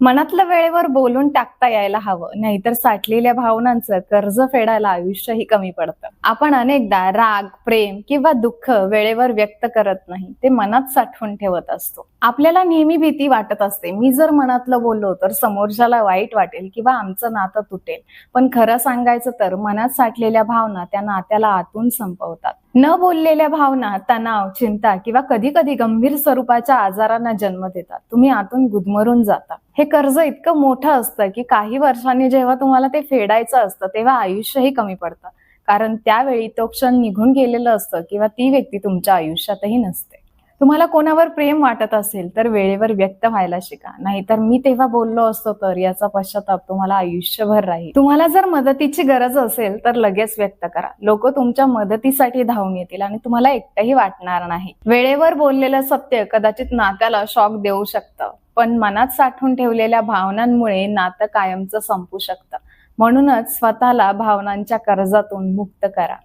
मनातलं वेळेवर बोलून टाकता यायला हवं. नाहीतर साठलेल्या भावनांचं कर्ज फेडायला आयुष्यही कमी पडतं. आपण अनेकदा राग प्रेम किंवा दुःख वेळेवर व्यक्त करत नाही. ते मनात साठवून ठेवत असतो. आपल्याला नेहमी भीती वाटत असते. मी जर मनातलं बोललो तर समोरच्याला वाईट वाटेल किंवा आमचं नातं तुटेल. पण खरं सांगायचं तर मनात साठलेल्या भावना त्या नात्याला आतून संपवतात. न बोललेल्या भावना तणाव चिंता किंवा कधी कधी गंभीर स्वरूपाच्या आजारांना जन्म देतात. तुम्ही आतून गुदमरून जाता. हे कर्ज इतकं मोठं असतं की काही वर्षांनी जेव्हा तुम्हाला ते फेडायचं असतं तेव्हा आयुष्यही कमी पडतं. कारण त्यावेळी तो क्षण निघून गेलेलं असतं किंवा ती व्यक्ती तुमच्या आयुष्यातही नसते. तुम्हाला कोणावर प्रेम वाटत असेल तर वेळेवर व्यक्त व्हायला शिका. नाहीतर मी तेव्हा बोललो असतो तर याचा पश्चाताप तुम्हाला आयुष्यभर राहील. तुम्हाला जर मदतीची गरज असेल तर लगेच व्यक्त करा. लोक तुमच्या मदतीसाठी धावून येतील आणि तुम्हाला एकटंही वाटणार नाही. वेळेवर बोललेलं सत्य कदाचित नात्याला शॉक देऊ शकतं. पण मनात साठवून ठेवलेल्या भावनांमुळे नातं कायमचं संपू शकतं. म्हणूनच स्वतःला भावनांच्या कर्जातून मुक्त करा.